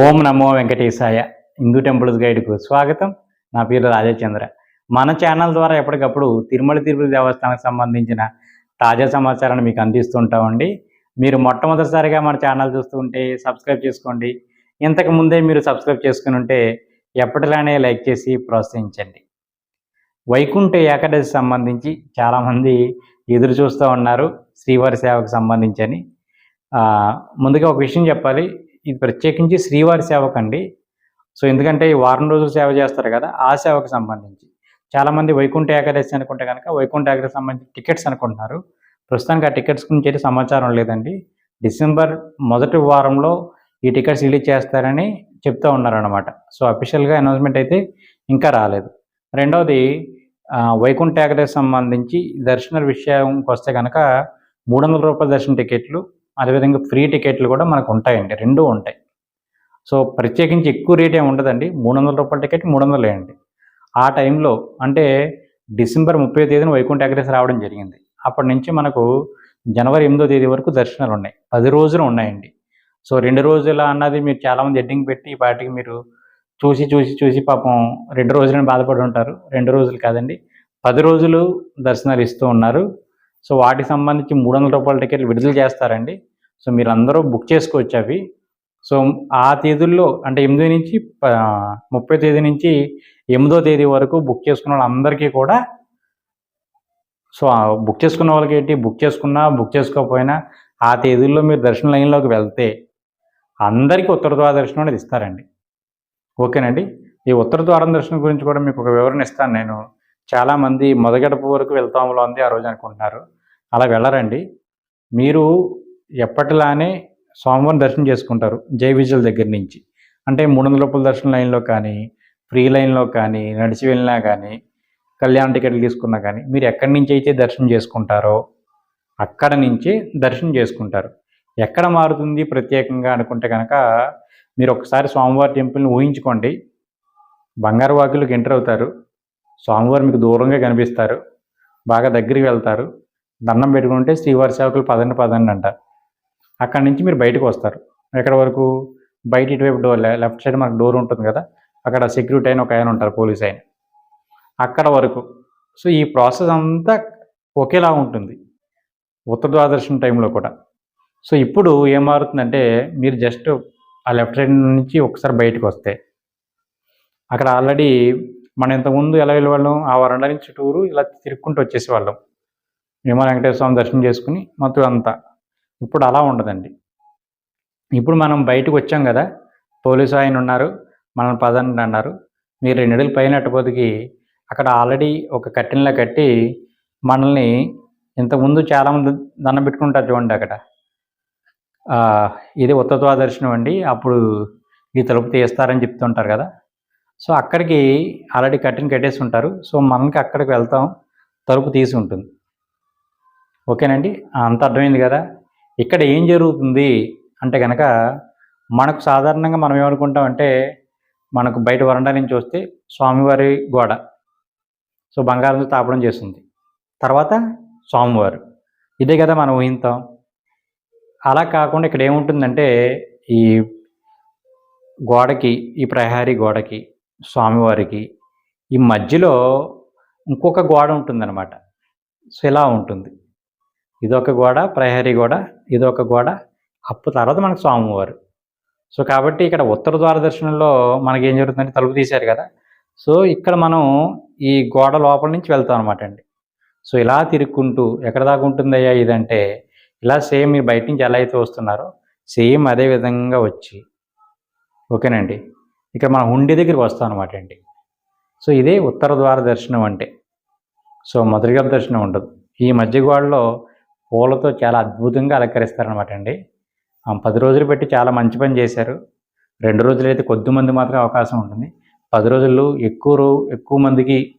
ఓం నమో వెంకటేశాయ Hindu temples గైడ్కు స్వాగతం. నా పేరు రాజచంద్ర. మన ఛానల్ ద్వారా ఎప్పటికప్పుడు తిరుమల తిరుపతి దేవస్థానానికి సంబంధించిన తాజా సమాచారాన్ని మీకు అందిస్తుంటామండి. మీరు మొట్టమొదటిసారిగా మన ఛానల్ చూస్తుంటే సబ్స్క్రైబ్ చేసుకోండి. ఇంతకు ముందే మీరు సబ్స్క్రైబ్ చేసుకుని ఉంటే ఎప్పటిలానే లైక్ చేసి ప్రోత్సహించండి. వైకుంఠ ఏకాదశి సంబంధించి చాలామంది ఎదురు చూస్తూ ఉన్నారు శ్రీవారి సేవకు సంబంధించి ముందుగా ఒక విషయం చెప్పాలి. ఇది ప్రత్యేకించి శ్రీవారి సేవకు అండి సో ఎందుకంటే ఈ వారం రోజులు సేవ చేస్తారు కదా ఆ సేవకు సంబంధించి. చాలామంది వైకుంఠ ఏకాదశి అనుకుంటే కనుక వైకుంఠ ఏకాదశి సంబంధించి టికెట్స్ అనుకుంటున్నారు. ప్రస్తుతానికి ఆ టికెట్స్ గురించి అయితే సమాచారం లేదండి. డిసెంబర్ మొదటి వారంలో ఈ టికెట్స్ రిలీజ్ చేస్తారని చెప్తూ ఉన్నారన్నమాట. సో అఫీషియల్గా అనౌన్స్మెంట్ అయితే ఇంకా రాలేదు. రెండవది వైకుంఠ ఏకాదశి సంబంధించి దర్శన విషయంకి వస్తే కనుక మూడు వందల రూపాయల దర్శన టికెట్లు అదేవిధంగా ఫ్రీ టికెట్లు కూడా మనకు ఉంటాయండి రెండూ ఉంటాయి. సో ప్రత్యేకించి ఎక్కువ రేట్ ఏమి ఉండదండి మూడు వందల రూపాయల టికెట్ మూడు వందలు వేయండి ఆ టైంలో అంటే డిసెంబర్ ముప్పై తేదీన వైకుంఠ ఏకాదశి రావడం జరిగింది. అప్పటి నుంచి మనకు జనవరి ఎనిమిదో తేదీ వరకు దర్శనాలు ఉన్నాయి పది రోజులు ఉన్నాయండి. సో రెండు రోజుల అన్నది మీరు చాలామంది ఎడ్డింగ్ పెట్టి వాటికి మీరు చూసి చూసి చూసి పాపం రెండు రోజులని బాధపడి ఉంటారు రెండు రోజులు కాదండి పది రోజులు దర్శనాలు ఇస్తూ ఉన్నారు. సో వాటికి సంబంధించి మూడు వందల రూపాయల టికెట్లు విడుదల చేస్తారండి. సో మీరు అందరూ బుక్ చేసుకోవచ్చు అవి. సో ఆ తేదీల్లో అంటే ఎనిమిది నుంచి ప- ముప్పై తేదీ నుంచి ఎనిమిదో తేదీ వరకు బుక్ చేసుకున్న వాళ్ళందరికీ కూడా సో బుక్ చేసుకున్న వాళ్ళకి ఏంటి? బుక్ చేసుకున్నా బుక్ చేసుకోకపోయినా ఆ తేదీల్లో మీరు దర్శన లైన్లోకి వెళ్తే అందరికీ ఉత్తర ద్వార దర్శనం అనేది ఇస్తారండి. ఓకేనండి? ఈ ఉత్తర ద్వారం దర్శనం గురించి కూడా మీకు ఒక వివరణ ఇస్తాను నేను. చాలామంది మొదగడప వరకు వెళ్తాములో ఉంది ఆ రోజు అనుకుంటున్నారు. అలా వెళ్ళరండి. మీరు ఎప్పటిలానే స్వామివారిని దర్శనం చేసుకుంటారు జై విజయల దగ్గర నుంచి. అంటే మూడు వందల రూపాయల దర్శన లైన్లో కానీ ఫ్రీ లైన్లో కానీ నడిచి వెళ్ళినా కానీ కళ్యాణ టికెట్లు తీసుకున్నా కానీ మీరు ఎక్కడి నుంచి అయితే దర్శనం చేసుకుంటారో అక్కడ నుంచి దర్శనం చేసుకుంటారు. ఎక్కడ మారుతుంది ప్రత్యేకంగా అనుకుంటే కనుక మీరు ఒకసారి స్వామివారి టెంపుల్ని ఊహించుకోండి. బంగారు వాకిలకు ఎంటర్ అవుతారు. స్వామివారు మీకు దూరంగా కనిపిస్తారు. బాగా దగ్గరికి వెళ్తారు. దండం పెట్టుకుంటే శ్రీవారి సేవకులు పదండి పదండి అంటారు. అక్కడ నుంచి మీరు బయటకు వస్తారు. ఎక్కడ వరకు? బయట ఇటువైపు డోర్ లెఫ్ట్ సైడ్ మనకు డోర్ ఉంటుంది కదా అక్కడ సెక్యూరిటీ అయిన ఒక ఆయన ఉంటారు పోలీస్ ఆయన. అక్కడ వరకు. సో ఈ ప్రాసెస్ అంతా ఒకేలా ఉంటుంది. ఉత్తర ద్వాదర్శనం టైంలో కూడా. సో ఇప్పుడు ఏం మారుతుందంటే మీరు జస్ట్ ఆ లెఫ్ట్ సైడ్ నుంచి ఒకసారి బయటకు వస్తే అక్కడ ఆల్రెడీ మనం ఇంతకుముందు ఎలా వెళ్ళేవాళ్ళం? ఆ వరండా నుంచి చుట్టూరు ఇలా తిరుక్కుంటూ వచ్చేసేవాళ్ళం. విమల వెంకటేశ్వర స్వామి దర్శనం చేసుకుని మొత్తం అంతా. ఇప్పుడు అలా ఉండదండి. ఇప్పుడు మనం బయటకు వచ్చాం కదా పోలీసు ఆయన ఉన్నారు మనల్ని పదండి అన్నారు. మీరు రెండు అడుగులు పైన అక్కడ ఆల్రెడీ ఒక కట్టెన్లా కట్టి మనల్ని ఇంతకుముందు చాలామంది దండం పెట్టుకుంటారు చూడండి అక్కడ. ఇది ఉత్తత్వ దర్శనం అండి. అప్పుడు ఈ తలుపు తీస్తారని చెప్తుంటారు కదా. సో అక్కడికి ఆల్రెడీ కట్టిన కట్టేసి ఉంటారు. సో మనకి అక్కడికి వెళ్తాం తలుపు తీసి ఉంటుంది. ఓకేనండి? అంత అర్థమైంది కదా? ఇక్కడ ఏం జరుగుతుంది అంటే కనుక మనకు సాధారణంగా మనం ఏమనుకుంటామంటే మనకు బయట వరండా నుంచి వస్తే స్వామివారి గోడ. సో బంగారంతో తాపడం చేస్తుంది. తర్వాత స్వామివారు. ఇదే కదా మనం ఊహింతాం. అలా కాకుండా ఇక్కడ ఏముంటుందంటే ఈ గోడకి ఈ ప్రహారీ గోడకి స్వామివారికి ఈ మధ్యలో ఇంకొక గోడ ఉంటుందన్నమాట. సో ఇలా ఉంటుంది. ఇదొక గోడ ప్రహరీ గోడ ఇదొక గోడ అప్పు తర్వాత మనకు స్వామివారు. సో కాబట్టి ఇక్కడ ఉత్తర ద్వార దర్శనంలో మనకి ఏం జరుగుతుందంటే తలుపు తీశారు కదా. సో ఇక్కడ మనం ఈ గోడ లోపల నుంచి వెళ్తాం అనమాట అండి. సో ఇలా తిరుక్కుంటూ ఎక్కడ దాకా ఉంటుందయ్యా ఇదంటే ఇలా సేమ్ మీరు బయట నుంచి ఎలా అయితే వస్తున్నారో సేమ్ అదే విధంగా వచ్చి. ఓకేనండి? ఇక్కడ మనం హుండీ దగ్గరికి వస్తాం అనమాట అండి. సో ఇదే ఉత్తర ద్వార దర్శనం అంటే. సో మొదటిగా దర్శనం ఉండదు. ఈ మధ్య గోడలో పూలతో చాలా అద్భుతంగా అలంకరిస్తారనమాట అండి. ఆ పది రోజులు పెట్టి చాలా మంచి పని చేశారు. రెండు రోజులు అయితే కొద్ది మంది మాత్రం అవకాశం ఉంటుంది. పది రోజులు ఎక్కువ రో- ఎక్కువ మందికి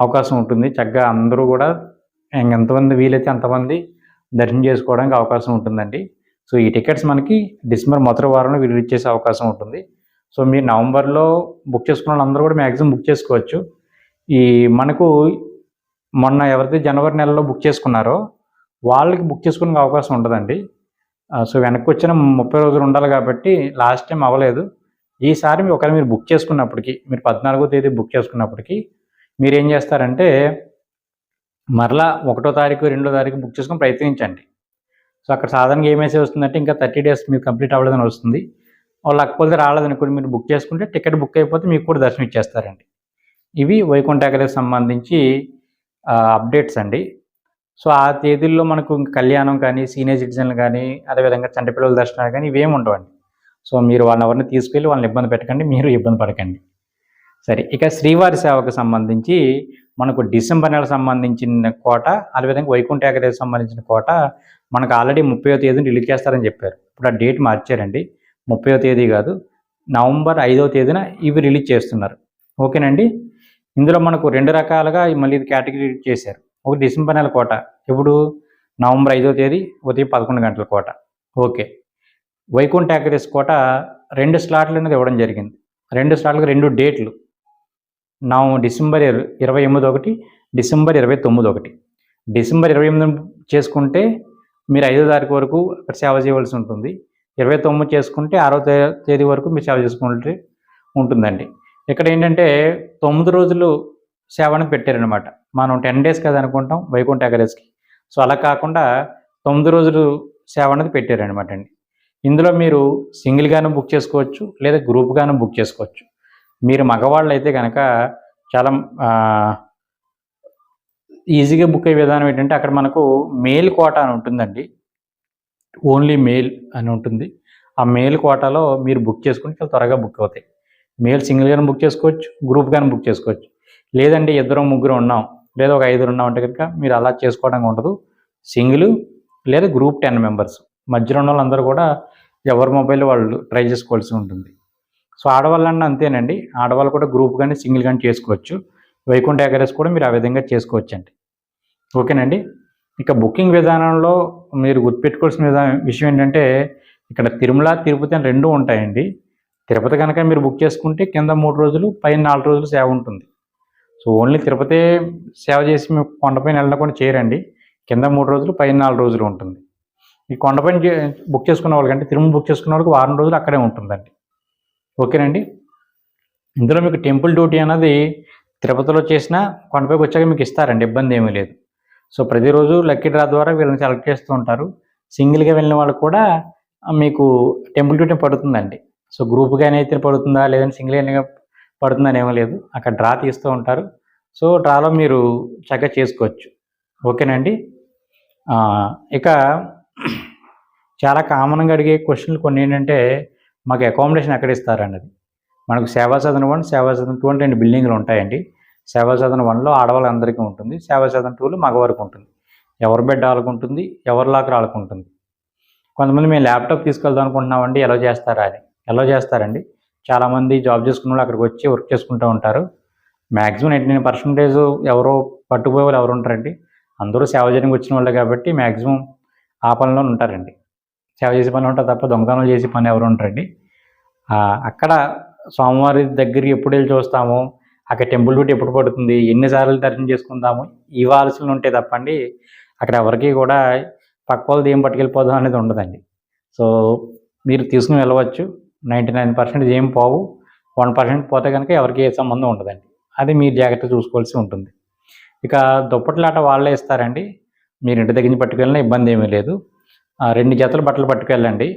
అవకాశం ఉంటుంది. చక్కగా అందరూ కూడా ఎంతమంది వీలైతే అంతమంది దర్శనం చేసుకోవడానికి అవకాశం ఉంటుందండి. సో ఈ టికెట్స్ మనకి డిసెంబర్ మొదటి వారంలో రిలీజ్ చేసే అవకాశం ఉంటుంది. సో మీరు నవంబర్లో బుక్ చేసుకున్న వాళ్ళందరూ కూడా మ్యాక్సిమం బుక్ చేసుకోవచ్చు. ఈ మనకు మొన్న ఎవరైతే జనవరి నెలలో బుక్ చేసుకున్నారో వాళ్ళకి బుక్ చేసుకునే అవకాశం ఉండదండి. సో వెనక్కి వచ్చిన ముప్పై రోజులు ఉండాలి కాబట్టి లాస్ట్ టైం అవ్వలేదు. ఈసారి మీరు ఒకవేళ మీరు బుక్ చేసుకున్నప్పటికీ మీరు పద్నాలుగో తేదీ బుక్ చేసుకున్నప్పటికీ మీరు ఏం చేస్తారంటే మరలా ఒకటో తారీఖు రెండో తారీఖు బుక్ చేసుకుని ప్రయత్నించండి. సో అక్కడ సాధారణంగా ఏ మెసేజ్ వస్తుందంటే ఇంకా థర్టీ డేస్ మీరు కంప్లీట్ అవ్వలేదని వస్తుంది. వాళ్ళు లేకపోతే రాలేదనుకోండి మీరు బుక్ చేసుకుంటే టికెట్ బుక్ అయిపోతే మీకు కూడా దర్శనం ఇచ్చేస్తారండి. ఇవి వైకుంఠ సంబంధించి అప్డేట్స్ అండి. సో ఆ తేదీల్లో మనకు కళ్యాణం కానీ సీనియర్ సిటిజన్లు కానీ అదేవిధంగా చంటపిల్లల దర్శనాలు కానీ ఇవేమి ఉండవండి. సో మీరు వాళ్ళని ఎవరిని తీసుకెళ్ళి వాళ్ళని ఇబ్బంది పెట్టకండి మీరు ఇబ్బంది పడకండి. సరే ఇక శ్రీవారి సేవకు సంబంధించి మనకు డిసెంబర్ నెల సంబంధించిన కోట అదేవిధంగా వైకుంఠ ఏకాదశి సంబంధించిన కోట మనకు ఆల్రెడీ ముప్పై తేదీని రిలీజ్ చేస్తారని చెప్పారు. ఇప్పుడు ఆ డేట్ మార్చారండి. ముప్పై తేదీ కాదు నవంబర్ ఐదవ తేదీన ఇవి రిలీజ్ చేస్తున్నారు. ఓకేనండి? ఇందులో మనకు రెండు రకాలుగా మళ్ళీ ఇది కేటగిరీ చేశారు. ఒక డిసెంబర్ నెల కోట. ఇప్పుడు నవంబర్ ఐదో తేదీ ఉదయం పదకొండు గంటల కోట. ఓకే. వైకుంఠ ఏకాదశి కోట రెండు స్లాట్లు అనేది ఇవ్వడం జరిగింది. రెండు స్లాట్లకు రెండు డేట్లు. నవ డిసెంబర్ ఇరవై ఎనిమిది ఒకటి డిసెంబర్ ఇరవై తొమ్మిది ఒకటి. డిసెంబర్ ఇరవై ఎనిమిది చేసుకుంటే మీరు ఐదో తారీఖు వరకు అక్కడ సేవ చేయవలసి ఉంటుంది. ఇరవై తొమ్మిది చేసుకుంటే ఆరో తేదీ వరకు మీరు సేవ చేసుకుంటే ఉంటుందండి. ఇక్కడ ఏంటంటే తొమ్మిది రోజులు సేవను పెట్టారనమాట మనం టెన్ డేస్ కదా అనుకుంటాం వైకుంఠ ఏకాదశికి. సో అలా కాకుండా తొమ్మిది రోజులు సేవ అనేది పెట్టారనమాట అండి. ఇందులో మీరు సింగిల్గాను బుక్ చేసుకోవచ్చు లేదా గ్రూప్గాను బుక్ చేసుకోవచ్చు. మీరు మగవాళ్ళు అయితే కనుక చాలా ఈజీగా బుక్ అయ్యే విధానం ఏంటంటే అక్కడ మనకు మెయిల్ కోట అని ఉంటుందండి. ఓన్లీ మెయిల్ అని ఉంటుంది. ఆ మెయిల్ కోటాలో మీరు బుక్ చేసుకుంటే చాలా త్వరగా బుక్ అవుతాయి. మెయిల్ సింగిల్గానే బుక్ చేసుకోవచ్చు గ్రూప్గానే బుక్ చేసుకోవచ్చు. లేదండి ఇద్దరు ముగ్గురు ఉన్నాం. లేదా ఒక ఐదుగురు ఉన్నాం అంటే కనుక మీరు అలా చేసుకోవడానికి ఉండదు. సింగిల్ లేదా గ్రూప్ టెన్ మెంబర్స్. మధ్యలో ఉన్న వాళ్ళందరూ కూడా ఎవరి మొబైల్ వాళ్ళు ట్రై చేసుకోవాల్సి ఉంటుంది. సో ఆడవాళ్ళన్న అంతేనండి. ఆడవాళ్ళు కూడా గ్రూప్ కానీ సింగిల్ కానీ చేసుకోవచ్చు. వైకుంఠ ఎగరేస్ కూడా మీరు ఆ విధంగా చేసుకోవచ్చు అండి ఓకేనండి? ఇక బుకింగ్ విధానంలో మీరు గుర్తుపెట్టుకోవాల్సిన విధానం విషయం ఏంటంటే ఇక్కడ తిరుమల తిరుపతి అని రెండు ఉంటాయండి. తిరుపతి కనుక మీరు బుక్ చేసుకుంటే కింద మూడు రోజులు పైన నాలుగు రోజులు సేవ ఉంటుంది. సో ఓన్లీ తిరుపతి సేవ చేసి మేము కొండపైన వెళ్ళకుండా చేయరండి. కింద మూడు రోజులు పైన నాలుగు రోజులు ఉంటుంది. ఈ కొండపైన చే- బుక్ చేసుకున్న వాళ్ళకంటే తిరుమల బుక్ చేసుకున్న వాళ్ళకి వారం రోజులు అక్కడే ఉంటుందండి. ఓకేనండి? ఇందులో మీకు టెంపుల్ డ్యూటీ అనేది తిరుపతిలో చేసిన కొండపైకి వచ్చాక మీకు ఇస్తారండి ఇబ్బంది ఏమీ లేదు. సో ప్రతిరోజు లక్కీ డ్రా ద్వారా వీళ్ళని సెలెక్ట్ చేస్తూ ఉంటారు. సింగిల్గా వెళ్ళిన వాళ్ళకి కూడా మీకు టెంపుల్ డ్యూటీ పడుతుందండి. సో గ్రూప్గానే అయితే పడుతుందా? లేదంటే సింగిల్గా పడుతుందని ఏమీ లేదు. అక్కడ డ్రా తీస్తూ ఉంటారు. సో డ్రాలో మీరు చక్కగా చేసుకోవచ్చు. ఓకేనండి? ఇక చాలా కామన్గా అడిగే క్వశ్చన్లు కొన్ని ఏంటంటే మాకు అకామిడేషన్ ఎక్కడ ఇస్తారన్నది. మనకు సేవా సదన వన్ సేవా సదన టూ అంటే రెండు బిల్డింగ్లు ఉంటాయండి. సేవా సదన వన్లో ఆడవాళ్ళందరికీ ఉంటుంది. సేవా సదన టూలో మగవారికి ఉంటుంది. ఎవరి బెడ్ ఆడుకుంటుంది ఉంటుంది ఎవరి లాకర్ ఆడుకుంటుంది కొంతమంది మేము ల్యాప్టాప్ తీసుకెళ్దాం అనుకుంటున్నామండి ఎలా చేస్తారా అని. ఎలా చేస్తారండి? చాలామంది జాబ్ చేసుకున్న వాళ్ళు అక్కడికి వచ్చి వర్క్ చేసుకుంటూ ఉంటారు. మ్యాక్సిమం నైంటీ నైన్ పర్సెంటేజ్ ఎవరో పట్టుకుపోయే వాళ్ళు ఎవరు ఉంటారండి. అందరూ సేవ చేయడానికి వచ్చిన వాళ్ళే కాబట్టి మ్యాక్సిమం ఆ పనిలో ఉంటారండి. సేవ చేసే పని ఉంటారు తప్ప దొంగతనం చేసే పని ఎవరు ఉంటారండి అక్కడ స్వామివారి దగ్గర ఎప్పుడు వెళ్ళి చూస్తాము? అక్కడ టెంపుల్ డ్యూటీ ఎప్పుడు పడుతుంది? ఎన్నిసార్లు దర్శనం చేసుకుందాము? ఈ ఆలోచనలు ఉంటాయి తప్పండి. అక్కడ ఎవరికి కూడా పక్క వాళ్ళది ఏం పట్టుకెళ్ళిపోదాం అనేది ఉండదండి. సో మీరు తీసుకుని వెళ్ళవచ్చు. నైంటీ నైన్ పర్సెంట్ ఏం పోవు. వన్ పర్సెంట్ పోతే కనుక ఎవరికి ఏ సంబంధం ఉండదండి. అది మీరు జాగ్రత్త చూసుకోవాల్సి ఉంటుంది. ఇక దుప్పట్లాట వాళ్ళే ఇస్తారండి. మీరు ఇంటి దగ్గర నుంచి పట్టుకెళ్ళినా ఇబ్బంది ఏమీ లేదు. రెండు జతలు బట్టలు పట్టుకెళ్ళండి.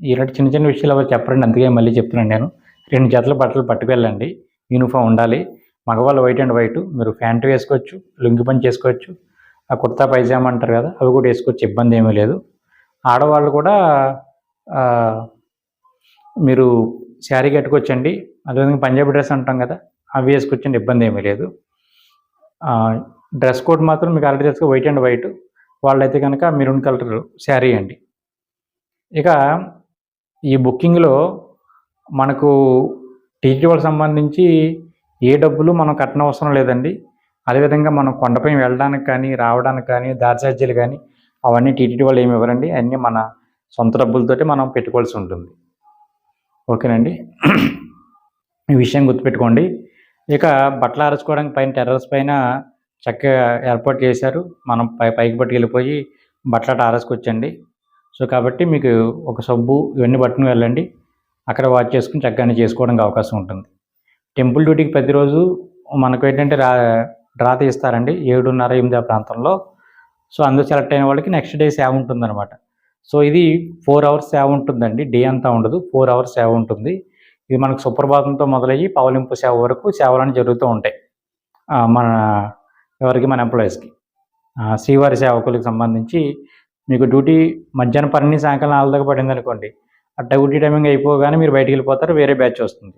ఇలాంటి చిన్న చిన్న విషయాలు ఎవరు చెప్పరండి. అందుకే మళ్ళీ చెప్తున్నాను నేను. రెండు జతల బట్టలు పట్టుకెళ్ళండి. యూనిఫామ్ ఉండాలి. మగవాళ్ళు వైట్ అండ్ వైట్. మీరు ప్యాంటు వేసుకోవచ్చు లుంగి పని చేసుకోవచ్చు ఆ కుర్తా పైజామా అంటారు కదా అవి కూడా వేసుకోవచ్చు. ఇబ్బంది ఏమీ లేదు. ఆడవాళ్ళు కూడా మీరు శారీ కట్టుకోవచ్చండి అదేవిధంగా పంజాబీ డ్రెస్ అంటాం కదా అవి వేసుకొచ్చండి ఇబ్బంది ఏమీ లేదు. డ్రెస్ కోడ్ మాత్రం మీకు ఆల్రెడీ తెలుసు వైట్ అండ్ వైట్. వాళ్ళైతే కనుక మెరూన్ కలర్ శారీ అండి. ఇక ఈ బుకింగ్లో మనకు టీటీ వాళ్ళకి సంబంధించి ఏ డబ్బులు మనం కట్టనవసరం లేదండి. అదేవిధంగా మనం కొండపై వెళ్ళడానికి కానీ రావడానికి కానీ దారి కానీ అవన్నీ టీటీడీ వాళ్ళు ఏమి ఇవ్వరండి. అన్నీ మన సొంత డబ్బులతోటి మనం పెట్టుకోవాల్సి ఉంటుంది. ఓకేనండి. ఈ విషయం గుర్తుపెట్టుకోండి. ఇక బట్టలు అరచుకోవడానికి పైన టెర్రస్ పైన చక్కగా ఏర్పాటు చేశారు. మనం పై పైకి పట్టుకెళ్ళిపోయి బట్టలు ఆరేసుకొచ్చండి. సో కాబట్టి మీకు ఒక సబ్బు ఇవన్నీ పట్టుకుని వెళ్ళండి. అక్కడ వాచ్ చేసుకుని చక్కగానే చేసుకోవడానికి అవకాశం ఉంటుంది. టెంపుల్ డ్యూటీకి ప్రతిరోజు మనకు ఏంటంటే రా డ్రా తీస్తారండి ఏడున్నర ఎనిమిది ఆ ప్రాంతంలో. సో అందులో సెలెక్ట్ అయిన వాళ్ళకి నెక్స్ట్ డే సేవ ఉంటుందన్నమాట. సో ఇది ఫోర్ అవర్స్ సేవ ఉంటుందండి డే అంతా ఉండదు ఫోర్ అవర్స్ సేవ ఉంటుంది. ఇది మనకు సుప్రభాతంతో మొదలయ్యి పవలింపు సేవ వరకు సేవలను జరుగుతూ ఉంటాయి. మన ఎవరికి? మన ఎంప్లాయీస్కి. శ్రీవారి సేవకులకు సంబంధించి మీకు డ్యూటీ మధ్యాహ్నం పన్నెండు సాయంకాలం నాలుగు పడింది అనుకోండి ఆ డ్యూటీ టైమింగ్ అయిపోగానే మీరు బయటికి వెళ్ళిపోతారు వేరే బ్యాచ్ వస్తుంది.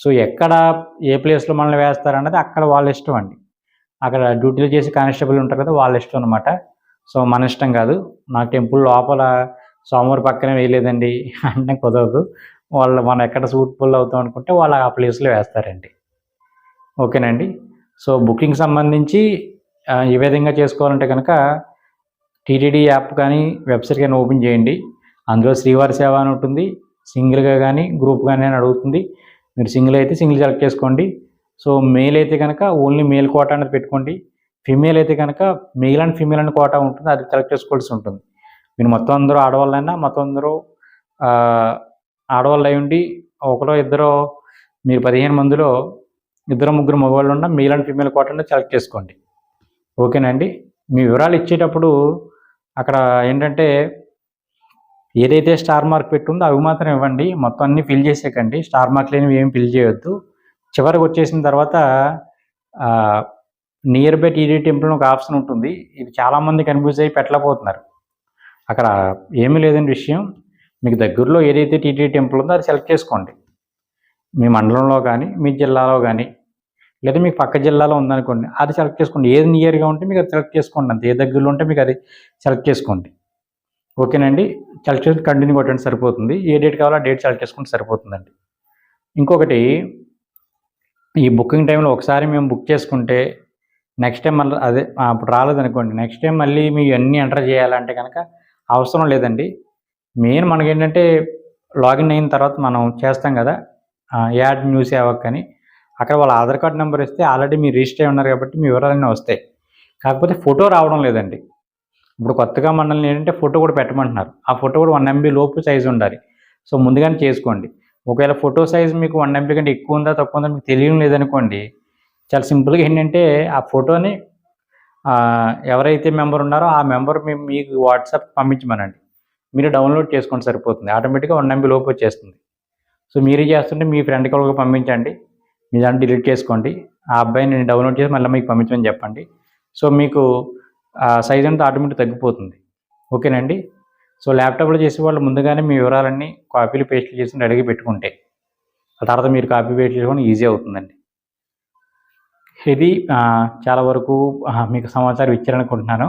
సో ఎక్కడ ఏ ప్లేస్లో మనల్ని వేస్తారన్నది అక్కడ వాళ్ళ ఇష్టం అండి. అక్కడ డ్యూటీలు చేసి కానిస్టేబుల్ ఉంటారు కదా వాళ్ళ ఇష్టం అనమాట సో మన ఇష్టం కాదు. నా టెంపుల్ లోపల సోమవారి పక్కనే వేయలేదండి. అంటే కుదరదు. వాళ్ళు మనం ఎక్కడ సూట్ఫుల్ అవుతాం అనుకుంటే వాళ్ళు ఆ ప్లేస్లో వేస్తారండి. ఓకేనండి. సో బుకింగ్ సంబంధించి ఏ విధంగా చేసుకోవాలంటే కనుక టీటీడీ యాప్ కానీ వెబ్సైట్ కానీ ఓపెన్ చేయండి. అందులో శ్రీవారి సేవ అని ఉంటుంది. సింగిల్గా కానీ గ్రూప్ కానీ అని అడుగుతుంది. మీరు సింగిల్ అయితే సింగిల్ సెలెక్ట్ చేసుకోండి. సో మెయిల్ అయితే కనుక ఓన్లీ మేల్ కోట అనేది పెట్టుకోండి. ఫిమేల్ అయితే కనుక మేల్ అండ్ ఫిమేల్ అని కోటా ఉంటుంది. అది సెలెక్ట్ చేసుకోవాల్సి ఉంటుంది. మీరు మొత్తం అందరూ ఆడవాళ్ళైనా మొత్తం అందరూ ఆడవాళ్ళు అయి ఉండి ఒకరో ఇద్దరు మీరు పదిహేను మందిలో ఇద్దరు ముగ్గురు మగవాళ్ళు ఉన్న male and female quota select చేసుకోండి. ఓకేనండి మీ వివరాలు ఇచ్చేటప్పుడు అక్కడ ఏంటంటే ఏదైతే స్టార్ మార్క్ పెట్టుందో అవి మాత్రం ఇవ్వండి. మొత్తం అన్ని ఫిల్ చేసేకండి స్టార్ మార్క్ లేనివి ఏం ఫిల్ చేయొద్దు. చివరికి వచ్చేసిన తర్వాత నియర్ బై టీడీ టెంపుల్ ఒక ఆప్షన్ ఉంటుంది. ఇది చాలామంది కన్ఫ్యూజ్ అయ్యి పెట్టలేకపోతున్నారు. అక్కడ ఏమీ లేదండి విషయం. మీకు దగ్గరలో ఏదైతే టీడీ టెంపుల్ ఉందో అది సెలెక్ట్ చేసుకోండి. మీ మండలంలో కానీ మీ జిల్లాలో కానీ లేదా మీకు పక్క జిల్లాలో ఉందనుకోండి అది సెలెక్ట్ చేసుకోండి. ఏది నియర్గా ఉంటే మీకు అది సెలెక్ట్ చేసుకోండి. అంతే. ఏ దగ్గరలో ఉంటే మీకు అది సెలెక్ట్ చేసుకోండి. ఓకేనండి. సెలెక్ట్ చేసి కంటిన్యూ కొట్టండి సరిపోతుంది. ఏ డేట్ కావాలో ఆ డేట్ సెలెక్ట్ చేసుకుంటే సరిపోతుందండి. ఇంకొకటి ఈ బుకింగ్ టైంలో ఒకసారి మేము బుక్ చేసుకుంటే నెక్స్ట్ టైం మళ్ళీ అదే అప్పుడు రాలేదనుకోండి నెక్స్ట్ టైం మళ్ళీ మీ అన్నీ ఎంటర్ చేయాలంటే కనుక అవసరం లేదండి. మెయిన్ మనకేంటంటే లాగిన్ అయిన తర్వాత మనం చేస్తాం కదా యాడ్ న్యూస్ అవ్వకని అని అక్కడ వాళ్ళ ఆధార్ కార్డ్ నెంబర్ ఇస్తే ఆల్రెడీ మీరు రిజిస్టర్ అయి ఉన్నారు కాబట్టి మీ వివరాలన్నీ వస్తాయి. కాకపోతే ఫోటో రావడం లేదండి. ఇప్పుడు కొత్తగా మనల్ని ఏంటంటే ఫోటో కూడా పెట్టమంటున్నారు. ఆ ఫోటో కూడా వన్ ఎంబీ లోపు సైజు ఉండాలి. సో ముందుగానే చేసుకోండి. ఒకవేళ ఫోటో సైజ్ మీకు వన్ ఎంబీ కంటే ఎక్కువ ఉందా తక్కువ ఉందా మీకు తెలియడం లేదనుకోండి చాలా సింపుల్గా ఏంటంటే ఆ ఫోటోని ఎవరైతే మెంబర్ ఉన్నారో ఆ మెంబర్ మేము మీకు వాట్సాప్ పంపించమనండి. మీరు డౌన్లోడ్ చేసుకోండి సరిపోతుంది. ఆటోమేటిక్గా వన్ ఎంబీ లోపు వచ్చేస్తుంది. సో మీరే చేస్తుంటే మీ ఫ్రెండ్కి వాళ్ళకి పంపించండి. మీ దాన్ని డిలీట్ చేసుకోండి. ఆ అబ్బాయిని నేను డౌన్లోడ్ చేసి మళ్ళీ మీకు పంపించమని చెప్పండి. సో మీకు సైజ్ అంతా ఆటోమేటిక్ తగ్గిపోతుంది. ఓకేనండి? సో ల్యాప్టాప్లో చేసే వాళ్ళు ముందుగానే మీ వివరాలన్నీ కాపీలు పేస్ట్లు చేసి రెడీగా పెట్టుకుంటే ఆ తర్వాత మీరు కాపీ పేస్ట్ చేసుకొని ఈజీ అవుతుందండి. ఇది చాలా వరకు మీకు సమాచారం ఇచ్చారనుకుంటున్నాను.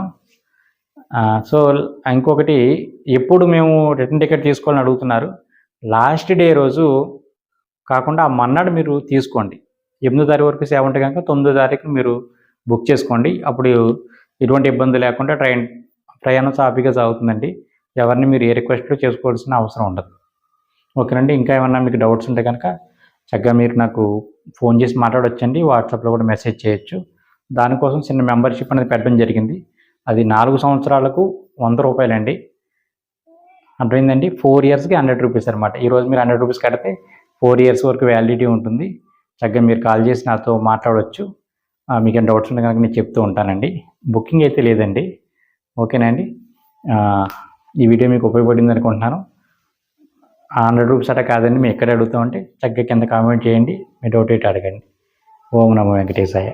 సో ఇంకొకటి ఎప్పుడు మేము రిటర్న్ టికెట్ తీసుకోవాలని అడుగుతున్నారు. లాస్ట్ డే రోజు కాకుండా ఆ మన్నాడు మీరు తీసుకోండి. ఎనిమిదో తారీఖు వరకు సేవ ఉంటే కనుక తొమ్మిదో తారీఖు మీరు బుక్ చేసుకోండి. అప్పుడు ఎటువంటి ఇబ్బంది లేకుండా ట్రైన్ ప్రయాణం సాఫీగా సాగుతుందండి. ఎవరిని మీరు ఏ రిక్వెస్ట్లు చేసుకోవాల్సిన అవసరం ఉండదు. ఓకేనండి. ఇంకా ఏమన్నా మీకు డౌట్స్ ఉంటే కనుక చక్కగా మీరు నాకు ఫోన్ చేసి మాట్లాడొచ్చండి వాట్సాప్లో కూడా మెసేజ్ చేయొచ్చు. దానికోసం చిన్న మెంబర్షిప్ అనేది పెట్టడం జరిగింది. అది నాలుగు సంవత్సరాలకు వంద రూపాయలండి. అర్థమైందండి? ఫోర్ ఇయర్స్కి హండ్రెడ్ రూపీస్ అనమాట ఈరోజు మీరు హండ్రెడ్ రూపీస్ కడితే ఫోర్ ఇయర్స్ వరకు వ్యాలిడిటీ ఉంటుంది. చక్కగా మీరు కాల్ చేసి నాతో మాట్లాడవచ్చు మీకు డౌట్స్ ఉంటే కనుక నేను చెప్తూ ఉంటానండి. బుకింగ్ అయితే లేదండి. ఓకేనండి ఈ వీడియో మీకు ఉపయోగపడింది అనుకుంటున్నాను. హండ్రెడ్ రూపీస్ అట కాదండి మేము ఎక్కడ అడుగుతామంటే చక్కగా కింద కామెంట్ చేయండి మీ డౌట్ ఏంటి అడగండి. ఓం నమో వెంకటేశాయ.